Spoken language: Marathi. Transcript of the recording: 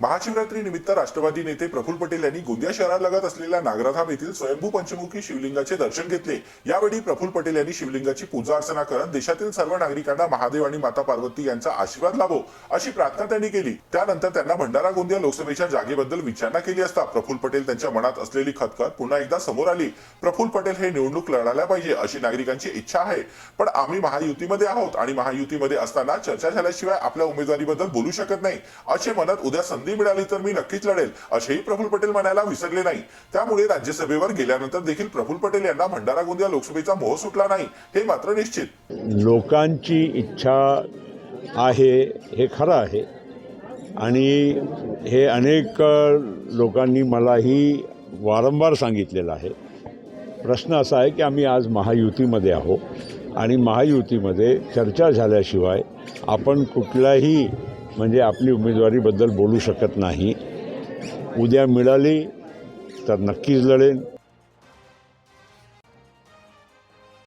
महाशिवरात्री निमित्त राष्ट्रवादी नेते प्रफुल्ल पटेल यांनी गोंदिया शहरालगत असलेल्या नागराधाम येथील स्वयंभू पंचमुखी शिवलिंगाचे दर्शन घेतले. यावेळी प्रफुल्ल पटेल यांनी शिवलिंगाची पूजा अर्चना करत देशातील सर्व नागरिकांना महादेव आणि माता पार्वती यांचा आशीर्वाद लाभो अशी प्रार्थना त्यांनी केली. त्यानंतर त्यांना भंडारा गोंदिया लोकसभेच्या जागेबद्दल विचारणा केली असता प्रफुल्ल पटेल त्यांच्या मनात असलेली खतखत पुन्हा एकदा समोर आली. प्रफुल्ल पटेल हे निवडणूक लढायला पाहिजे अशी नागरिकांची इच्छा आहे. पण आम्ही महायुतीमध्ये आहोत आणि महायुतीमध्ये असताना चर्चा झाल्याशिवाय आपल्या उमेदवारीबद्दल बोलू शकत नाही असे म्हणत उद्या संधी मिळाली तर मी नक्कीच लढेल असेही प्रफुल्ल पटेल म्हणायला विसरले नाही. त्यामुळे राज्यसभेवर गेल्यानंतर देखील प्रफुल्ल पटेल यांना भंडारा गोंदिया लोकसभेचा मोह सुटला नाही हे मात्र निश्चित. लोकांची इच्छा आहे हे खरं आहे. आणि हे अनेक लोकांनी मलाही वारंवार सांगितलेलं आहे. प्रश्न असा आहे की आम्ही आज महायुतीमध्ये आहोत आणि महायुतीमध्ये चर्चा झाल्याशिवाय आपण कुठल्याही म्हणजे आपली उमेदवारीबद्दल बोलू शकत नाही. उद्या मिळाली तर नक्कीच लढेन